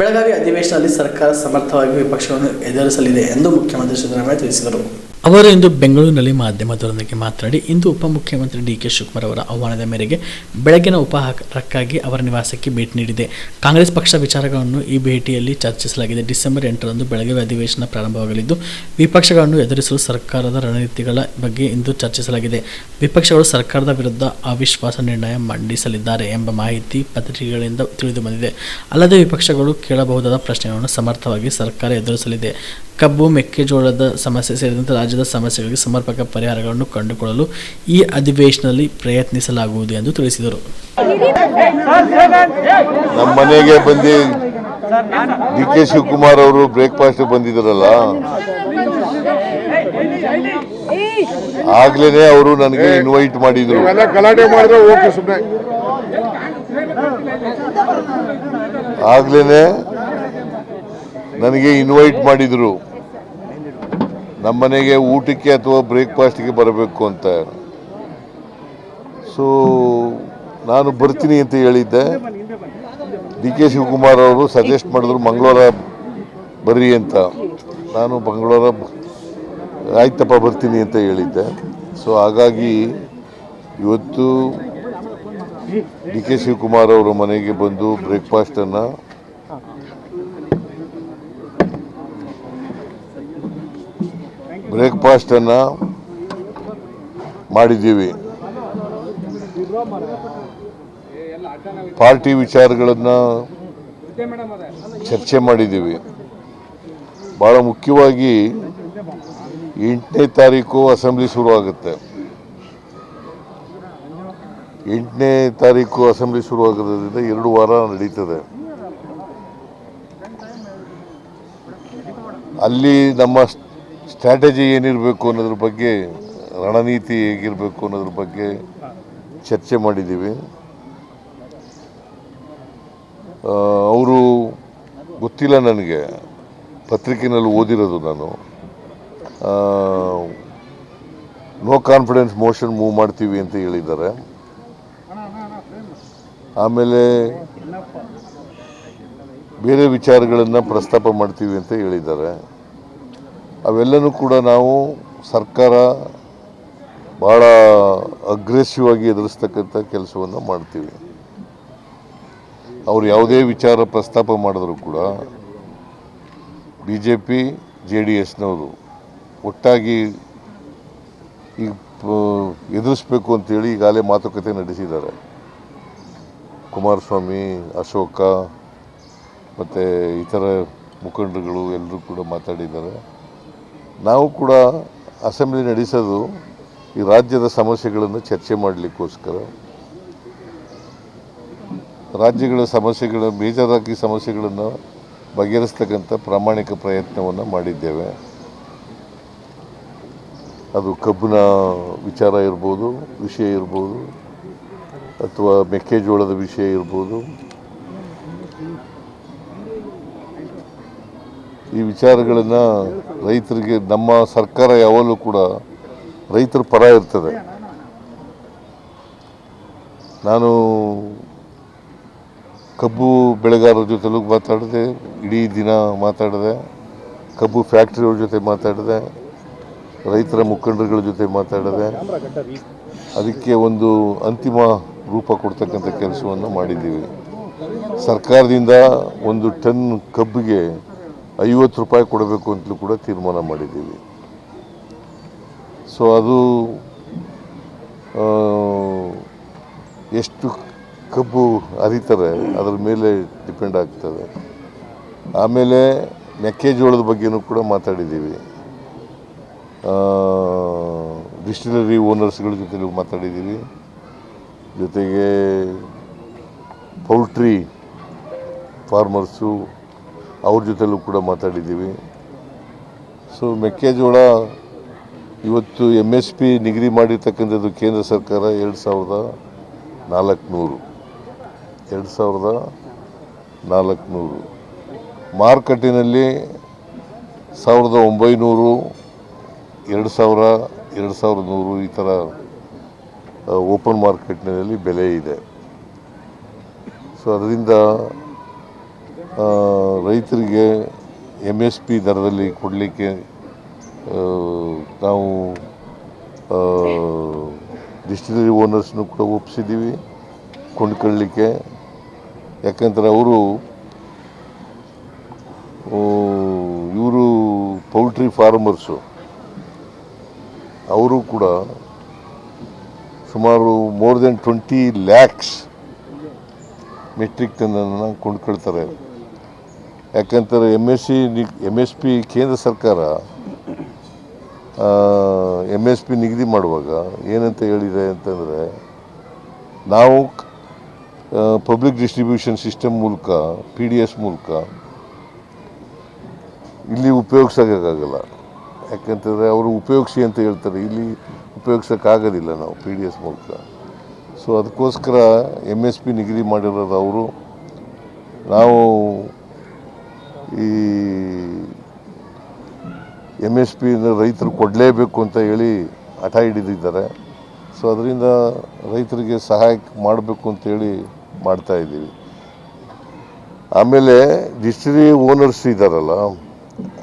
ಬೆಳಗಾವಿ ಅಧಿವೇಶನದಲ್ಲಿ ಸರ್ಕಾರ ಸಮರ್ಥವಾಗಿ ವಿಪಕ್ಷವನ್ನು ಎದುರಿಸಲಿದೆ ಎಂದು ಮುಖ್ಯಮಂತ್ರಿ ಸಿದ್ದರಾಮಯ್ಯ ತಿಳಿಸಿದರು. ಅವರು ಇಂದು ಬೆಂಗಳೂರಿನಲ್ಲಿ ಮಾಧ್ಯಮದೊಂದಿಗೆ ಮಾತನಾಡಿ, ಇಂದು ಉಪಮುಖ್ಯಮಂತ್ರಿ ಡಿ ಕೆ ಶಿವಕುಮಾರ್ ಅವರ ಆಹ್ವಾನದ ಮೇರೆಗೆ ಬೆಳಗಿನ ಉಪಹಾರಕ್ಕಾಗಿ ಅವರ ನಿವಾಸಕ್ಕೆ ಭೇಟಿ ನೀಡಿದೆ. ಕಾಂಗ್ರೆಸ್ ಪಕ್ಷ ವಿಚಾರಗಳನ್ನು ಈ ಭೇಟಿಯಲ್ಲಿ ಚರ್ಚಿಸಲಾಗಿದೆ. ಡಿಸೆಂಬರ್ ಎಂಟರಂದು ಬೆಳಗ್ಗೆ ಅಧಿವೇಶನ ಪ್ರಾರಂಭವಾಗಲಿದ್ದು, ವಿಪಕ್ಷಗಳನ್ನು ಎದುರಿಸಲು ಸರ್ಕಾರದ ರಣನೀತಿಗಳ ಬಗ್ಗೆ ಇಂದು ಚರ್ಚಿಸಲಾಗಿದೆ. ವಿಪಕ್ಷಗಳು ಸರ್ಕಾರದ ವಿರುದ್ಧ ಅವಿಶ್ವಾಸ ನಿರ್ಣಯ ಮಂಡಿಸಲಿದ್ದಾರೆ ಎಂಬ ಮಾಹಿತಿ ಪತ್ರಿಕೆಗಳಿಂದ ತಿಳಿದು ಬಂದಿದೆ. ಅಲ್ಲದೆ ವಿಪಕ್ಷಗಳು ಕೇಳಬಹುದಾದ ಪ್ರಶ್ನೆಗಳನ್ನು ಸಮರ್ಥವಾಗಿ ಸರ್ಕಾರ ಎದುರಿಸಲಿದೆ. ಕಬ್ಬು, ಮೆಕ್ಕೆಜೋಳದ ಸಮಸ್ಯೆ ಸೇರಿದಂತೆ ರಾಜ್ಯದ ಸಮಸ್ಯೆಗಳಿಗೆ ಸಮರ್ಪಕ ಪರಿಹಾರಗಳನ್ನು ಕಂಡುಕೊಳ್ಳಲು ಈ ಅಧಿವೇಶನದಲ್ಲಿ ಪ್ರಯತ್ನಿಸಲಾಗುವುದು ಎಂದು ತಿಳಿಸಿದರು. ನಮ್ಮ ಮನೆಗೆ ಬಂದು ಡಿ ಕೆ ಶಿವಕುಮಾರ್ ಅವರು ಬ್ರೇಕ್ಫಾಸ್ಟ್ ಬಂದಿದ್ರಲ್ಲ? ಆಗ್ಲೇನೆ ಅವರು ನನಗೆ ಇನ್ವೈಟ್ ಮಾಡಿದ್ರು. ಆಗ್ಲೇನೆ ನನಗೆ ಇನ್ವೈಟ್ ಮಾಡಿದ್ರು. ನಮ್ಮನೆಗೆ ಊಟಕ್ಕೆ ಅಥವಾ ಬ್ರೇಕ್ಫಾಸ್ಟ್ಗೆ ಬರಬೇಕು ಅಂತ. ಸೊ ನಾನು ಬರ್ತೀನಿ ಅಂತ ಹೇಳಿದ್ದೆ. ಡಿ ಕೆ ಶಿವಕುಮಾರ್ ಅವರು ಸಜೆಸ್ಟ್ ಮಾಡಿದ್ರು ಮಂಗಳವಾರ ಬರ್ರಿ ಅಂತ. ನಾನು ಮಂಗಳವಾರ ಆಯ್ತಪ್ಪ ಬರ್ತೀನಿ ಅಂತ ಹೇಳಿದ್ದೆ. ಸೊ ಹಾಗಾಗಿ ಇವತ್ತು ಡಿ ಕೆ ಶಿವಕುಮಾರ್ ಅವರ ಮನೆಗೆ ಬಂದು ಬ್ರೇಕ್ಫಾಸ್ಟನ್ನು ಬ್ರೇಕ್ಫಾಸ್ಟನ್ನು ಮಾಡಿದ್ದೀವಿ. ಪಾರ್ಟಿ ವಿಚಾರಗಳನ್ನು ಚರ್ಚೆ ಮಾಡಿದ್ದೀವಿ. ಭಾಳ ಮುಖ್ಯವಾಗಿ ಎಂಟನೇ ತಾರೀಕು ಅಸೆಂಬ್ಲಿ ಶುರುವಾಗುತ್ತೆ ಎಂಟನೇ ತಾರೀಕು ಅಸೆಂಬ್ಲಿ ಶುರುವಾಗೋದ್ರಿಂದ ಎರಡು ವಾರ ನಡೀತದೆ. ಅಲ್ಲಿ ನಮ್ಮ ಸ್ಟ್ರಾಟಜಿ ಏನಿರಬೇಕು ಅನ್ನೋದ್ರ ಬಗ್ಗೆ, ರಣನೀತಿ ಹೇಗಿರಬೇಕು ಅನ್ನೋದ್ರ ಬಗ್ಗೆ ಚರ್ಚೆ ಮಾಡಿದ್ದೀವಿ. ಅವರು ಗೊತ್ತಿಲ್ಲ ನನಗೆ. ಪತ್ರಿಕೆಯಲ್ಲಿ ಓದಿರೋದು ನಾನು. ನೋ ಕಾನ್ಫಿಡೆನ್ಸ್ ಮೋಷನ್ ಮೂವ್ ಮಾಡ್ತೀವಿ ಅಂತ ಹೇಳಿದ್ದಾರೆ. ಆಮೇಲೆ ಬೇರೆ ವಿಚಾರಗಳನ್ನು ಪ್ರಸ್ತಾಪ ಮಾಡ್ತೀವಿ ಅಂತ ಹೇಳಿದ್ದಾರೆ. ಅವೆಲ್ಲನೂ ಕೂಡ ನಾವು ಸರ್ಕಾರ ಭಾಳ ಅಗ್ರೆಸಿವ್ ಆಗಿ ಎದುರಿಸ್ತಕ್ಕಂಥ ಕೆಲಸವನ್ನು ಮಾಡ್ತೀವಿ. ಅವರು ಯಾವುದೇ ವಿಚಾರ ಪ್ರಸ್ತಾಪ ಮಾಡಿದ್ರು ಕೂಡ B J P J D ಎಸ್ನವರು ಒಟ್ಟಾಗಿ ಈಗ ಎದುರಿಸ್ಬೇಕು ಅಂತೇಳಿ ಈಗಾಗಲೇ ಮಾತುಕತೆ ನಡೆಸಿದ್ದಾರೆ. ಕುಮಾರಸ್ವಾಮಿ, ಅಶೋಕ ಮತ್ತು ಇತರ ಮುಖಂಡರುಗಳು ಎಲ್ಲರೂ ಕೂಡ ಮಾತಾಡಿದ್ದಾರೆ. ನಾವು ಕೂಡ ಅಸೆಂಬ್ಲಿ ನಡೆಸೋದು ಈ ರಾಜ್ಯದ ಸಮಸ್ಯೆಗಳನ್ನು ಚರ್ಚೆ ಮಾಡಲಿಕ್ಕೋಸ್ಕರ. ರಾಜ್ಯಗಳ ಸಮಸ್ಯೆಗಳ ಬೇಜಾರಾಗಿ ಸಮಸ್ಯೆಗಳನ್ನು ಬಗೆಹರಿಸ್ತಕ್ಕಂಥ ಪ್ರಾಮಾಣಿಕ ಪ್ರಯತ್ನವನ್ನು ಮಾಡಿದ್ದೇವೆ. ಅದು ಕಬ್ಬಿನ ವಿಚಾರ ಇರ್ಬೋದು, ವಿಷಯ ಇರ್ಬೋದು, ಅಥವಾ ಮೆಕ್ಕೆಜೋಳದ ವಿಷಯ ಇರ್ಬೋದು ಈ ವಿಚಾರಗಳನ್ನು ರೈತರಿಗೆ, ನಮ್ಮ ಸರ್ಕಾರ ಯಾವಾಗಲೂ ಕೂಡ ರೈತರ ಪರ ಇರ್ತದೆ. ನಾನು ಕಬ್ಬು ಬೆಳೆಗಾರರ ಜೊತೆಲೂ ಮಾತಾಡಿದೆ, ಇಡೀ ದಿನ ಮಾತಾಡಿದೆ, ಕಬ್ಬು ಫ್ಯಾಕ್ಟ್ರಿಯವ್ರ ಜೊತೆ ಮಾತಾಡಿದೆ, ರೈತರ ಮುಖಂಡರುಗಳ ಜೊತೆ ಮಾತಾಡಿದೆ. ಅದಕ್ಕೆ ಒಂದು ಅಂತಿಮ ರೂಪ ಕೊಡ್ತಕ್ಕಂಥ ಕೆಲಸವನ್ನು ಮಾಡಿದ್ದೀವಿ. ಸರ್ಕಾರದಿಂದ ಒಂದು ಟನ್ ಕಬ್ಬಿಗೆ ಐವತ್ತು ರೂಪಾಯಿ ಕೊಡಬೇಕು ಅಂತಲೂ ಕೂಡ ತೀರ್ಮಾನ ಮಾಡಿದ್ದೀವಿ. ಸೊ ಅದು ಎಷ್ಟು ಕಬ್ಬು ಅರಿತಾರೆ ಅದರ ಮೇಲೆ ಡಿಪೆಂಡ್ ಆಗ್ತದೆ. ಆಮೇಲೆ ಮೆಕ್ಕೆಜೋಳದ ಬಗ್ಗೆನೂ ಕೂಡ ಮಾತಾಡಿದ್ದೀವಿ. ಡಿಸ್ಟಿಲರಿ ಓನರ್ಸ್ಗಳ ಜೊತೆ ಮಾತಾಡಿದ್ದೀವಿ. ಜೊತೆಗೆ ಪೌಲ್ಟ್ರಿ ಫಾರ್ಮರ್ಸು ಅವ್ರ ಜೊತೆಲೂ ಕೂಡ ಮಾತಾಡಿದ್ದೀವಿ. ಸೊ ಮೆಕ್ಕೆಜೋಳ ಇವತ್ತು ಎಂ ಎಸ್ ಪಿ ನಿಗದಿ ಮಾಡಿರ್ತಕ್ಕಂಥದ್ದು ಕೇಂದ್ರ ಸರ್ಕಾರ ಎರಡು ಸಾವಿರದ ನಾಲ್ಕುನೂರು. ಎರಡು ಸಾವಿರದ ನಾಲ್ಕುನೂರು. ಮಾರುಕಟ್ಟೆನಲ್ಲಿ ಸಾವಿರದ ಒಂಬೈನೂರು, ಎರಡು ಸಾವಿರ, ಎರಡು ಸಾವಿರದ ನೂರು ಈ ಥರ ಓಪನ್ ಮಾರ್ಕೆಟ್ನಲ್ಲಿ ಬೆಲೆ ಇದೆ. ಸೊ ಅದರಿಂದ ರೈತರಿಗೆ ಎಂ ಎಸ್ ಪಿ ದರದಲ್ಲಿ ಕೊಡಲಿಕ್ಕೆ ನಾವು ಡಿಸ್ಟಿಲರಿ ಓನರ್ಸ್ನು ಕೂಡ ಒಪ್ಪಿಸಿದ್ದೀವಿ ಕೊಂಡ್ಕೊಳ್ಳಲಿಕ್ಕೆ ಯಾಕಂದರೆ ಅವರು ಇವರು ಪೌಲ್ಟ್ರಿ ಫಾರ್ಮರ್ಸು ಅವರು ಕೂಡ ಸುಮಾರು more than twenty lakhs metric ಟನ್ನನ್ನು ಕೊಂಡ್ಕೊಳ್ತಾರೆ. ಯಾಕಂತಾರೆ M S C M S P ಕೇಂದ್ರ ಸರ್ಕಾರ ಎಂ ಎಸ್ ಪಿ ನಿಗದಿ ಮಾಡುವಾಗ ಏನಂತ ಹೇಳಿದೆ ಅಂತಂದರೆ ನಾವು ಪಬ್ಲಿಕ್ ಡಿಸ್ಟ್ರಿಬ್ಯೂಷನ್ ಸಿಸ್ಟಮ್ ಮೂಲಕ ಪಿ ಡಿ ಎಸ್ ಮೂಲಕ ಇಲ್ಲಿ ಉಪಯೋಗಿಸೋಕ್ಕಾಗಲ್ಲ. ಯಾಕಂತಂದರೆ ಅವರು ಉಪಯೋಗಿಸಿ ಅಂತ ಹೇಳ್ತಾರೆ. ಇಲ್ಲಿ ಉಪಯೋಗಿಸೋಕ್ಕಾಗೋದಿಲ್ಲ ನಾವು ಪಿ ಡಿ ಎಸ್ ಮೂಲಕ. ಸೊ ಅದಕ್ಕೋಸ್ಕರ ಎಂ ಎಸ್ ಪಿ ನಿಗದಿ ಮಾಡಿರೋದು ಅವರು. ನಾವು ಈ ಎಂ ಎಸ್ ಪಿಯಿಂದ ರೈತರು ಕೊಡಲೇಬೇಕು ಅಂತ ಹೇಳಿ ಹಠ ಹಿಡಿದಿದ್ದಾರೆ. ಸೊ ಅದರಿಂದ ರೈತರಿಗೆ ಸಹಾಯ ಮಾಡಬೇಕು ಅಂತೇಳಿ ಮಾಡ್ತಾ ಇದ್ದೀವಿ. ಆಮೇಲೆ ಡಿಸ್ಟ್ರಿ ಓನರ್ಸ್ ಇದ್ದಾರಲ್ಲ